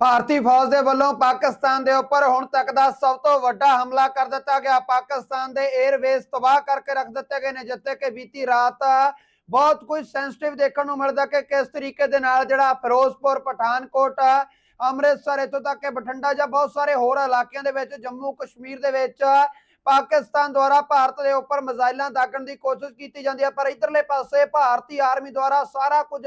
ਭਾਰਤੀ ਫੌਜ ਦੇ ਵੱਲੋਂ ਪਾਕਿਸਤਾਨ ਦੇ ਉੱਪਰ ਹੁਣ ਤੱਕ ਦਾ ਸਭ ਤੋਂ ਵੱਡਾ ਹਮਲਾ ਕਰ ਦਿੱਤਾ ਗਿਆ। ਪਾਕਿਸਤਾਨ ਦੇ 에ਅਰਵੇਜ਼ ਤਬਾਹ ਕਰਕੇ ਰੱਖ ਦਿੱਤੇ ਗਏ ਨੇ, ਜਿੱਥੇ ਕਿ ਬੀਤੀ ਰਾਤ ਬਹੁਤ ਕੁਝ ਸੈਂਸਿਟਿਵ ਦੇਖਣ ਨੂੰ ਮਿਲਦਾ ਕਿ ਕਿਸ ਤਰੀਕੇ ਦੇ ਨਾਲ ਜਿਹੜਾ ਫਿਰੋਜ਼ਪੁਰ, ਪਠਾਨਕੋਟ, ਅੰਮ੍ਰਿਤਸਰ, ਇੱਥੋਂ ਤੱਕ ਕਿ ਬਠਿੰਡਾ ਜਾਂ ਬਹੁਤ ਸਾਰੇ ਹੋਰ ਇਲਾਕਿਆਂ ਦੇ ਵਿੱਚ ਜੰਮੂ ਕਸ਼ਮੀਰ ਦੇ ਵਿੱਚ ਪਾਕਿਸਤਾਨ ਦੁਆਰਾ ਭਾਰਤ ਦੇ ਉੱਪਰ ਮਿਜ਼ਾਈਲਾਂ ਦਾਗਣ ਦੀ ਕੋਸ਼ਿਸ਼ ਕੀਤੀ ਜਾਂਦੀ ਹੈ, ਪਰ ਇਧਰਲੇ ਪਾਸੇ ਭਾਰਤੀ ਆਰਮੀ ਦੁਆਰਾ ਸਾਰਾ ਕੁਝ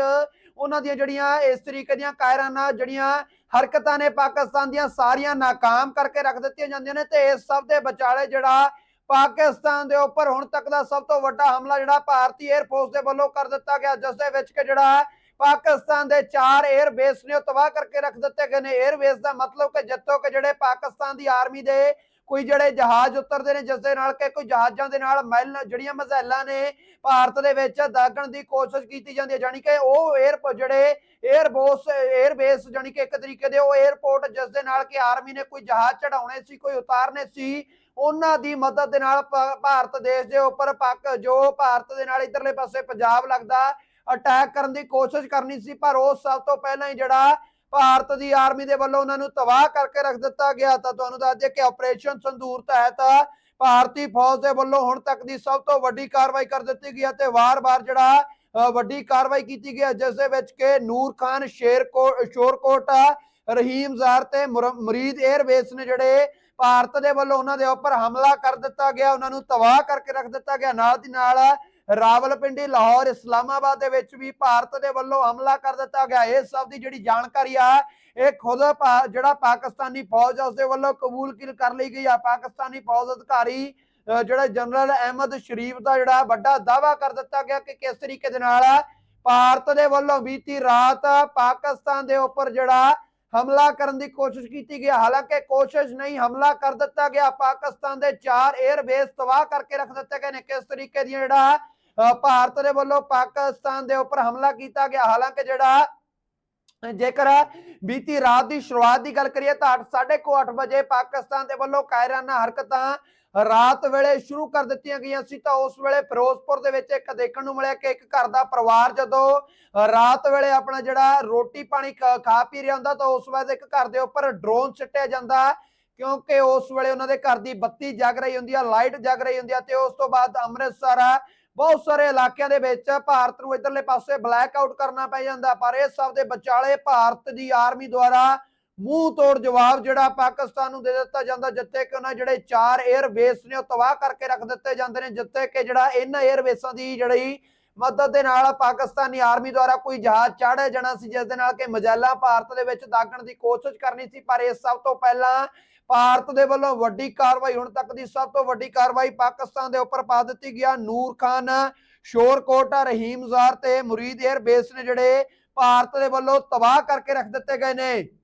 ਉਹਨਾਂ ਦੀਆਂ ਜਿਹੜੀਆਂ ਇਸ ਤਰੀਕੇ ਦੀਆਂ ਕਾਇਰਾਂ ਨਾਲ ਜਿਹੜੀਆਂ ਹਰਕਤਾਂ ਨੇ ਪਾਕਿਸਤਾਨ ਦੀਆਂ ਸਾਰੀਆਂ ਨਾਕਾਮ ਕਰਕੇ ਰੱਖ ਦਿੱਤੀਆਂ ਜਾਂਦੀਆਂ ਨੇ ਤੇ ਇਸ ਸਭ ਦੇ ਵਿਚਾਲੇ ਜਿਹੜਾ ਪਾਕਿਸਤਾਨ ਦੇ ਉੱਪਰ ਹੁਣ ਤੱਕ ਦਾ ਸਭ ਤੋਂ ਵੱਡਾ ਹਮਲਾ ਜਿਹੜਾ ਭਾਰਤੀ 에ਅਰ ਫੋਰਸ ਦੇ ਵੱਲੋਂ ਕਰ ਦਿੱਤਾ ਗਿਆ, ਜਿਸ ਦੇ ਵਿੱਚ ਕਿ ਜਿਹੜਾ ਪਾਕਿਸਤਾਨ ਦੇ ਚਾਰ 에ਅਰ ਬੇਸ ਨੇ ਉਹ ਤਬਾਹ ਕਰਕੇ ਰੱਖ ਦਿੱਤੇ ਗਏ ਨੇ। 에ਅਰ ਬੇਸ ਦਾ ਮਤਲਬ ਕਿ ਜਿੱਥੋਂ ਕਿ ਜਿਹੜੇ ਪਾਕਿਸਤਾਨ ਦੀ ਆਰਮੀ ਦੇ ਕੋਈ ਜਿਹੜੇ ਜਹਾਜ਼ ਉਤਰਦੇ ਨੇ ਜਿਸ ਦੇ ਨਾਲ ਕਿ ਕੋਈ ਜਹਾਜ਼ਾਂ ਦੇ ਨਾਲ ਮਹਿਲ, ਜਿਹੜੀਆਂ ਮਜ਼ੈਲਾਂ ਨੇ, ਭਾਰਤ ਦੇ ਵਿੱਚ ਦਾਗਣ ਦੀ ਕੋਸ਼ਿਸ਼ ਕੀਤੀ ਜਾਂਦੀ ਹੈ। ਜਾਨੀ ਕਿ ਉਹ 에ਅਰ ਜਿਹੜੇ 에ਅਰਬੋਸ 에ਅਰਬੇਸ ਜਾਨੀ ਕਿ ਇੱਕ ਤਰੀਕੇ ਦੇ ਉਹ 에ਅਰਪੋਰਟ ਜਿਸ ਦੇ ਨਾਲ ਕਿ ਆਰਮੀ ਨੇ ਕੋਈ ਜਹਾਜ਼ ਚੜਾਉਣੇ ਸੀ, ਕੋਈ ਉਤਾਰਨੇ ਸੀ, ਉਹਨਾਂ ਦੀ ਮਦਦ ਦੇ ਨਾਲ ਭਾਰਤ ਦੇਸ਼ ਦੇ ਉੱਪਰ ਪੱਕ, ਜੋ ਭਾਰਤ ਦੇ ਨਾਲ ਇਧਰਲੇ ਪਾਸੇ ਪੰਜਾਬ ਲੱਗਦਾ ਅਟੈਕ ਕਰਨ ਦੀ ਕੋਸ਼ਿਸ਼ ਕਰਨੀ ਸੀ, ਪਰ ਉਹ ਸਭ ਤੋਂ ਪਹਿਲਾਂ ਹੀ ਜਿਹੜਾ ਭਾਰਤ ਦੀ ਆਰਮੀ ਦੇ ਵੱਲੋਂ ਉਹਨਾਂ ਨੂੰ ਤਬਾਹ ਕਰਕੇ ਰੱਖ ਦਿੱਤਾ ਗਿਆ ਤਾਂ ਤੁਹਾਨੂੰ ਦੱਸ ਦਈਏ ਕਿ ਆਪਰੇਸ਼ਨ ਸੰਦੂਰ ਤਹਿਤ ਭਾਰਤੀ ਫੌਜ ਦੇ ਵੱਲੋਂ ਹੁਣ ਤੱਕ ਦੀ ਸਭ ਤੋਂ ਵੱਡੀ ਕਾਰਵਾਈ ਕਰ ਦਿੱਤੀ ਗਈ ਹੈ ਤੇ ਵਾਰ-ਵਾਰ ਜਿਹੜਾ ਵੱਡੀ ਕਾਰਵਾਈ ਕੀਤੀ ਗਈ ਹੈ, ਜਿਸ ਦੇ ਵਿੱਚ ਕਿ ਨੂਰ ਖਾਨ ਸ਼ੇਰਕੋਟ ਸ਼ੋਰਕੋਟ, ਰਹੀਮ ਜ਼ਾਰ ਤੇ ਮੁਰ- ਮੁਰੀਦ 에ਅਰਬੇਸ ਨੇ ਜਿਹੜੇ ਭਾਰਤ ਦੇ ਵੱਲੋਂ ਉਹਨਾਂ ਦੇ ਉੱਪਰ ਹਮਲਾ ਕਰ ਦਿੱਤਾ ਗਿਆ, ਉਹਨਾਂ ਨੂੰ ਤਬਾਹ ਕਰਕੇ ਰੱਖ ਦਿੱਤਾ ਗਿਆ। ਨਾਲ ਦੀ ਨਾਲ ਰਾਵਲਪਿੰਡੀ, ਲਾਹੌਰ, ਇਸਲਾਮਾਬਾਦ ਦੇ ਵਿੱਚ ਵੀ ਭਾਰਤ ਦੇ ਵੱਲੋਂ ਹਮਲਾ ਕਰ ਦਿੱਤਾ ਗਿਆ। ਇਹ ਸਭ ਦੀ ਜਿਹੜੀ ਜਾਣਕਾਰੀ ਆ, ਇਹ ਖੁਦ ਪਾ- ਜਿਹੜਾ ਪਾਕਿਸਤਾਨੀ ਫੌਜ ਆ ਉਸ ਦੇ ਵੱਲੋਂ ਕਬੂਲ ਕਰ ਲਈ ਗਈ ਆ। ਪਾਕਿਸਤਾਨੀ ਫੌਜ ਅਧਿਕਾਰੀ ਜਿਹੜਾ ਜਨਰਲ ਅਹਿਮਦ ਸ਼ਰੀਫ ਦਾ ਜਿਹੜਾ ਵੱਡਾ ਦਾਵਾ ਕਰ ਦਿੱਤਾ ਗਿਆ ਕਿ ਕਿਸ ਤਰੀਕੇ ਦੇ ਨਾਲ ਭਾਰਤ ਦੇ ਵੱਲੋਂ ਬੀਤੀ ਰਾਤ ਪਾਕਿਸਤਾਨ ਦੇ ਉੱਪਰ ਜਿਹੜਾ ਹਮਲਾ ਕਰਨ ਦੀ ਕੋਸ਼ਿਸ਼ ਕੀਤੀ ਗਈ ਹਾਲਾਂਕਿ ਕੋਸ਼ਿਸ਼ ਨਹੀਂ, ਹਮਲਾ ਕਰ ਦਿੱਤਾ ਗਿਆ। ਪਾਕਿਸਤਾਨ ਦੇ ਚਾਰ 에ਅਰ ਬੇਸ ਤਬਾਹ ਕਰਕੇ ਰੱਖ ਦਿੱਤੇ ਗਏ ਨੇ। ਕਿਸ ਤਰੀਕੇ ਦੀਆਂ ਜਿਹੜਾ ਭਾਰਤ ਦੇ ਵੱਲੋਂ ਪਾਕਿਸਤਾਨ ਦੇ ਉੱਪਰ ਹਮਲਾ ਕੀਤਾ ਗਿਆ। ਹਾਲਾਂਕਿ ਜਿਹੜਾ ਜੇਕਰ ਬੀਤੀ ਰਾਤ ਦੀ ਸ਼ੁਰੂਆਤ ਦੀ ਗੱਲ ਕਰੀਏ ਤਾਂ 8:30 ਵਜੇ ਪਾਕਿਸਤਾਨ ਦੇ ਵੱਲੋਂ ਕਾਇਰਾਨਾ ਹਰਕਤਾਂ ਰਾਤ ਵੇਲੇ ਸ਼ੁਰੂ ਕਰ ਦਿੱਤੀਆਂ ਗਈਆਂ ਸੀ ਤਾਂ ਉਸ ਵੇਲੇ ਫਿਰੋਜ਼ਪੁਰ ਦੇ ਵਿੱਚ ਇੱਕ ਦੇਖਣ ਨੂੰ ਮਿਲਿਆ ਕਿ ਇੱਕ ਘਰ ਦਾ ਪਰਿਵਾਰ ਜਦੋਂ ਰਾਤ ਵੇਲੇ ਆਪਣਾ ਜਿਹੜਾ ਰੋਟੀ ਪਾਣੀ ਖਾ ਪੀ ਰਿਹਾ ਹੁੰਦਾ ਤਾਂ ਉਸ ਵੇਲੇ ਇੱਕ ਘਰ ਦੇ ਉੱਪਰ ਡਰੋਨ ਸਿੱਟਿਆ ਜਾਂਦਾ ਕਿਉਂਕਿ ਉਸ ਵੇਲੇ ਉਹਨਾਂ ਦੇ ਘਰ ਦੀ ਬੱਤੀ ਜਗ ਰਹੀ ਹੁੰਦੀ ਆ, ਲਾਈਟ ਜਗ ਰਹੀ ਹੁੰਦੀ ਆ ਤੇ ਉਸ ਤੋਂ ਬਾਅਦ ਅੰਮ੍ਰਿਤਸਰ ਬਹੁਤ ਸਾਰੇ ਇਲਾਕਿਆਂ ਦੇ ਵਿੱਚ ਭਾਰਤ ਨੂੰ ਇਧਰਲੇ ਪਾਸੇ ਬਲੈਕ ਆਊਟ ਕਰਨਾ ਪੈ ਜਾਂਦਾ, ਪਰ ਇਹ ਸਭ ਦੇ ਵਿਚਾਲੇ ਭਾਰਤ ਦੀ ਆਰਮੀ ਦੁਆਰਾ ਮੂੰਹ ਤੋੜ ਜਵਾਬ ਜਿਹੜਾ ਪਾਕਿਸਤਾਨ ਨੂੰ ਦੇ ਦਿੱਤਾ ਜਾਂਦਾ, ਜਿੱਥੇ ਕਿ ਉਹਨਾਂ ਜਿਹੜੇ ਚਾਰ 에ਅਰ ਬੇਸ ਨੇ ਉਹ ਤਬਾਹ ਕਰਕੇ ਰੱਖ ਦਿੱਤੇ ਜਾਂਦੇ ਨੇ, ਜਿੱਥੇ ਕਿ ਜਿਹੜਾ ਇਹਨਾਂ 에ਅਰ ਬੇਸਾਂ ਦੀ ਜਿਹੜੀ ਮਦਦ ਦੇ ਨਾਲ ਪਾਕਿਸਤਾਨੀ ਆਰਮੀ ਦੁਆਰਾ ਕੋਈ ਜਹਾਜ਼ ਚਾੜਿਆ ਜਾਣਾ ਸੀ, ਜਿਸ ਦੇ ਨਾਲ ਕਿ ਮਜਾਲਾ ਭਾਰਤ ਦੇ ਵਿੱਚ ਦਾਗਣ ਦੀ ਕੋਸ਼ਿਸ਼ ਕਰਨੀ ਸੀ, ਪਰ ਇਸ ਸਭ ਤੋਂ ਪਹਿਲਾਂ ਭਾਰਤ ਦੇ ਵੱਲੋਂ ਵੱਡੀ ਕਾਰਵਾਈ, ਹੁਣ ਤੱਕ ਦੀ ਸਭ ਤੋਂ ਵੱਡੀ ਕਾਰਵਾਈ ਪਾਕਿਸਤਾਨ ਦੇ ਉੱਪਰ ਪਾ ਦਿੱਤੀ ਗਿਆ ਨੂਰ ਖਾਨ ਸ਼ੋਰਕੋਟ ਰਹੀਮਜ਼ਾਰ ਤੇ ਮੁਰੀਦ 에ਅਰ ਬੇਸ ਨੇ ਜਿਹੜੇ ਭਾਰਤ ਦੇ ਵੱਲੋਂ ਤਬਾਹ ਕਰਕੇ ਰੱਖ ਦਿੱਤੇ ਗਏ ਨੇ।